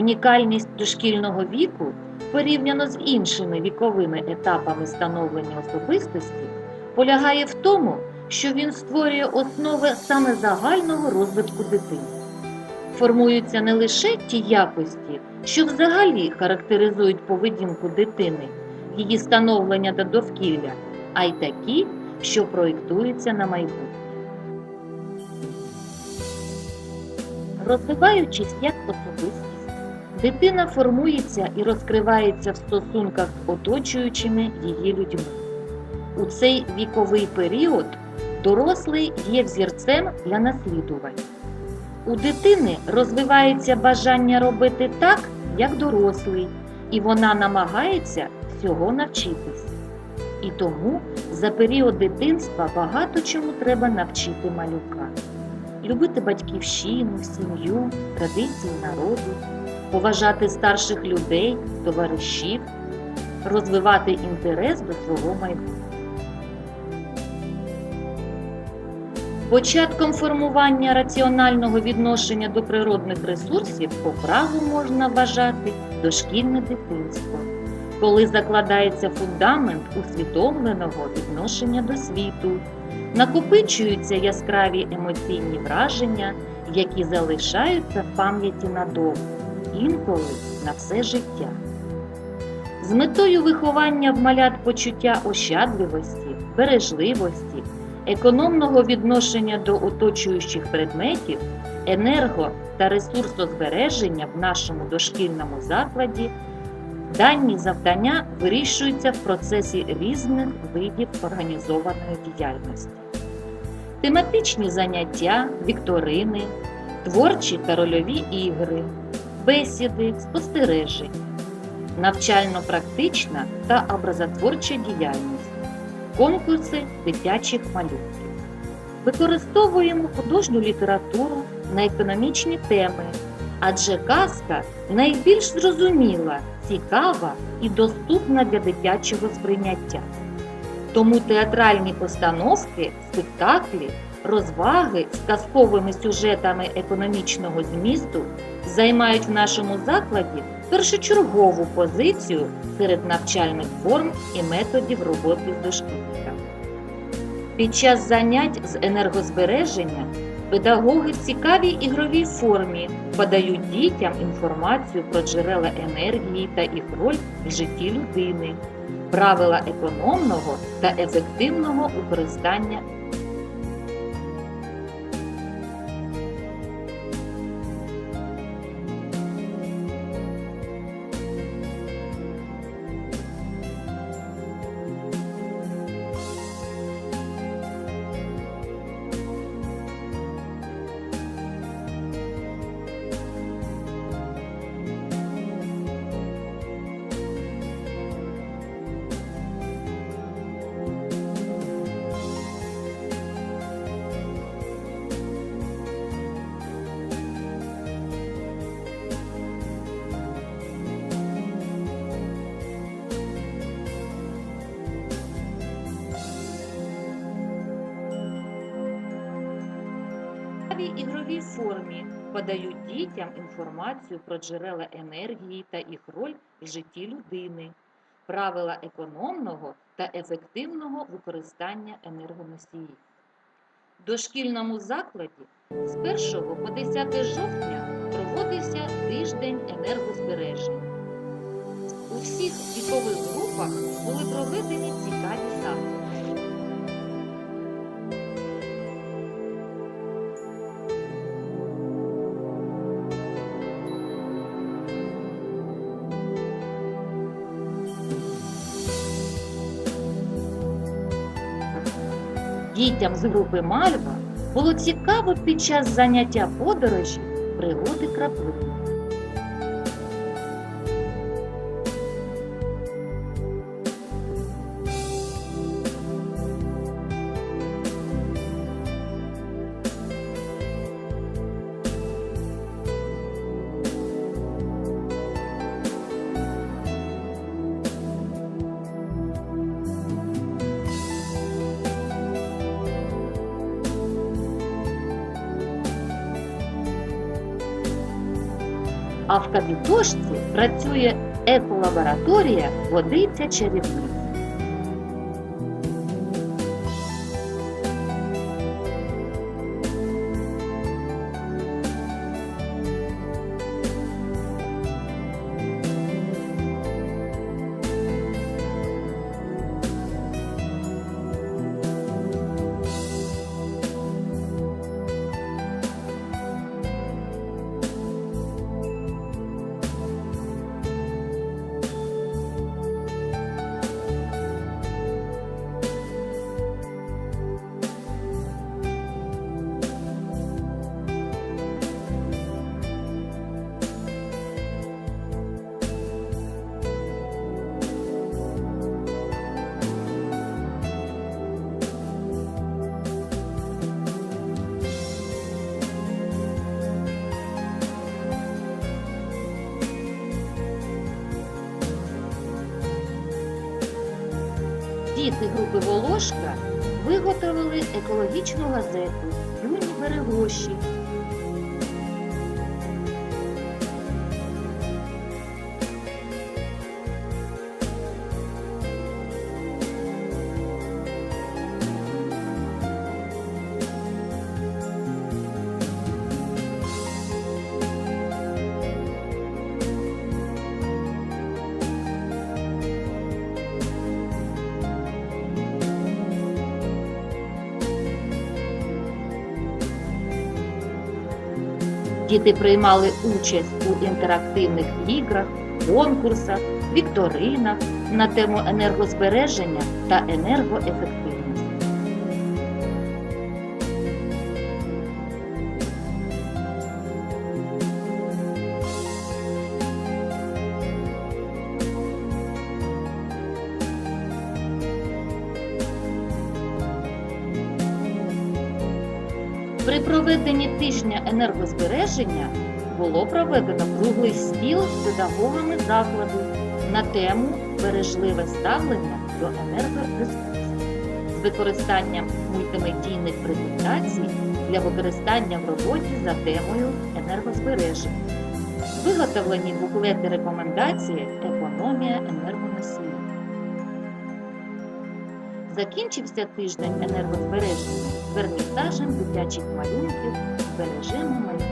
Унікальність дошкільного віку порівняно з іншими віковими етапами становлення особистості полягає в тому, що він створює основи саме загального розвитку дитини. Формуються не лише ті якості, що взагалі характеризують поведінку дитини, її становлення до довкілля, а й такі, що проєктуються на майбутнє. Розвиваючись як особистість, дитина формується і розкривається в стосунках з оточуючими її людьми. У цей віковий період дорослий є взірцем для наслідування. У дитини розвивається бажання робити так, як дорослий, і вона намагається всього навчитись. І тому за період дитинства багато чому треба навчити малюка. Любити батьківщину, сім'ю, традиції народу, поважати старших людей, товаришів, розвивати інтерес до свого майбутнього. Початком формування раціонального відношення до природних ресурсів по праву можна вважати дошкільне дитинство, коли закладається фундамент усвідомленого відношення до світу, накопичуються яскраві емоційні враження, які залишаються в пам'яті надовго, інколи на все життя. З метою виховання в малят почуття ощадливості, бережливості, економного відношення до оточуючих предметів, енерго та ресурсозбереження в нашому дошкільному закладі дані завдання вирішуються в процесі різних видів організованої діяльності. Тематичні заняття, вікторини, творчі та рольові ігри, бесіди, спостереження, навчально-практична та образотворча діяльність, конкурси дитячих малюнків. Використовуємо художню літературу на економічні теми, адже казка найбільш зрозуміла, цікава і доступна для дитячого сприйняття. Тому театральні постановки, спектаклі, розваги з казковими сюжетами економічного змісту займають в нашому закладі першочергову позицію серед навчальних форм і методів роботи з дошкільниками. Під час занять з енергозбереження педагоги в цікавій ігровій формі подають дітям інформацію про джерела енергії та їх роль в житті людини, правила економного та ефективного використання формі подають дітям інформацію про джерела енергії та їх роль в житті людини, правила економного та ефективного використання енергоносіїв. Дошкільному закладі з 1 по 10 жовтня проводився тиждень енергозбереження. У всіх вікових групах були проведені цікаві заходи. Дітям з групи Мальва було цікаво під час заняття подорожі пригоди краплини. А в капітошці працює еколабораторія Водиця чарівниця. Діти групи Волошка виготовили екологічну газету Юні берегощі. Діти приймали участь у інтерактивних іграх, конкурсах, вікторинах на тему енергозбереження та енергоефективності. При проведенні тижня енергозбереження було проведено круглий стіл з педагогами закладу на тему бережливе ставлення до енергоресурсів з використанням мультимедійних презентацій для використання в роботі за темою енергозбереження. Виготовлені буклети рекомендації економія енергоносіїв. Закінчився тиждень енергозбереження вернісажем дитячих малюнків «Збережемо майбутнє».